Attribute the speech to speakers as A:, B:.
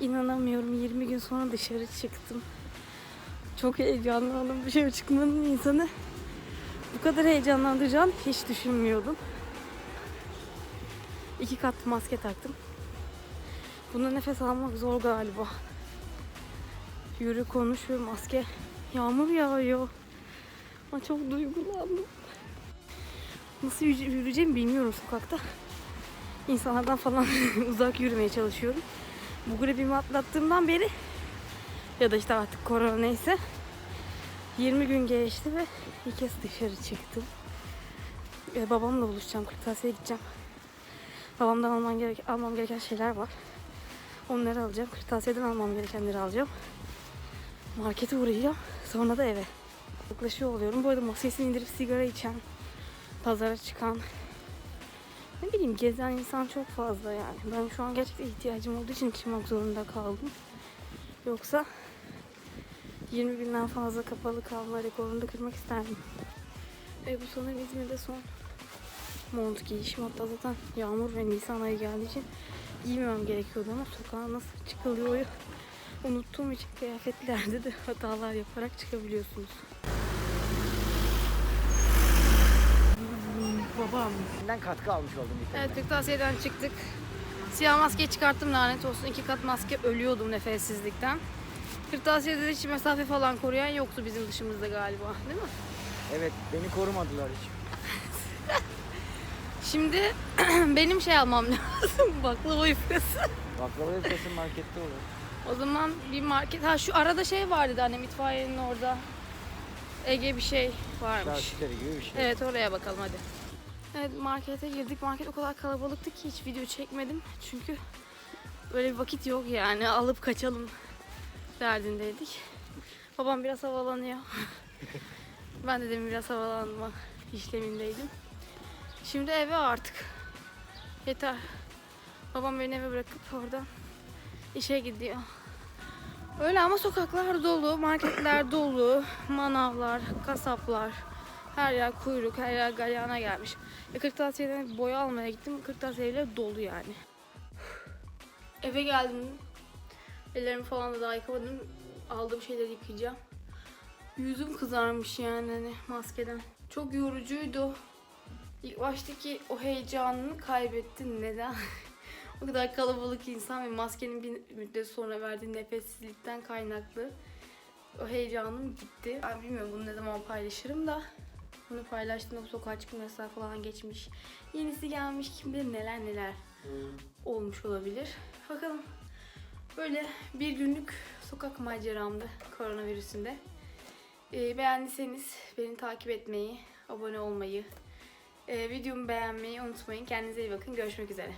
A: İnanamıyorum 20 gün sonra dışarı çıktım. Çok heyecanlandım. Dışarı çıkmanın insanı bu kadar heyecanlandıracağını hiç düşünmüyordum. İki kat maske taktım. Bunda nefes almak zor galiba. Yürü konuş ve maske. Yağmur yağıyor. Ama çok duygulandım. Nasıl yürü- yürüyeceğimi bilmiyorum sokakta. İnsanlardan falan uzak yürümeye çalışıyorum. Bu gribimi atlattığımdan beri ya da işte artık korona neyse 20 gün geçti ve ilk kez dışarı çıktım. Ee, babamla buluşacağım. Kırtasiye'ye gideceğim. Babamdan almam, gerek, almam gereken şeyler var. Onları alacağım. Kırtasiye'den almam gerekenleri alacağım. Markete uğrayacağım. Sonra da eve. Yaklaşıyor oluyorum. Bu arada maskesini indirip sigara içen, pazara çıkan, ne bileyim gezen insan çok fazla yani. Ben şu an gerçekten ihtiyacım olduğu için çıkmak zorunda kaldım. Yoksa 20 günden fazla kapalı kalma rekorunu da kırmak isterdim. E bu sanırım İzmir'de son mont giyişim. Hatta zaten yağmur ve Nisan ayı geldiği için giymemem gerekiyordu ama sokağa nasıl çıkılıyor unuttuğum için kıyafetlerde de hatalar yaparak çıkabiliyorsunuz. Babam.
B: Senden katkı almış oldum bir
A: Evet kırtasiyeden çıktık. Siyah maske çıkarttım lanet olsun. iki kat maske ölüyordum nefessizlikten. Kırtasiyede de hiç mesafe falan koruyan yoktu bizim dışımızda galiba değil mi?
B: Evet beni korumadılar hiç.
A: Şimdi benim şey almam lazım. Baklava yufkası.
B: Baklava yapıyorsun markette olur.
A: O zaman bir market... Ha şu arada şey vardı da annem itfaiyenin orada. Ege bir şey varmış.
B: Şarküteri gibi bir şey.
A: Evet oraya bakalım hadi. Evet markete girdik. Market o kadar kalabalıktı ki hiç video çekmedim. Çünkü böyle bir vakit yok yani. Alıp kaçalım derdindeydik. Babam biraz havalanıyor. ben de demin biraz havalanma işlemindeydim. Şimdi eve artık. Yeter. Babam beni eve bırakıp oradan işe gidiyor. Öyle ama sokaklar dolu, marketler dolu, manavlar, kasaplar. Her yer kuyruk, her yer galyana gelmiş. E, kırtasiyeden boya almaya gittim. Kırtasiyeler dolu yani. Eve geldim. Ellerimi falan da daha yıkamadım. Aldığım şeyleri yıkayacağım. Yüzüm kızarmış yani hani maskeden. Çok yorucuydu. İlk baştaki o heyecanını kaybettin. Neden? o kadar kalabalık insan ve maskenin bir müddet sonra verdiği nefessizlikten kaynaklı o heyecanım gitti. Ben bilmiyorum bunu ne zaman paylaşırım da bunu paylaştığımda bu sokağa çıkma yasağı falan geçmiş. Yenisi gelmiş kim bilir neler neler olmuş olabilir. Bakalım böyle bir günlük sokak maceramdı koronavirüsünde. Ee, beğendiyseniz beni takip etmeyi, abone olmayı, e, videomu beğenmeyi unutmayın. Kendinize iyi bakın. Görüşmek üzere.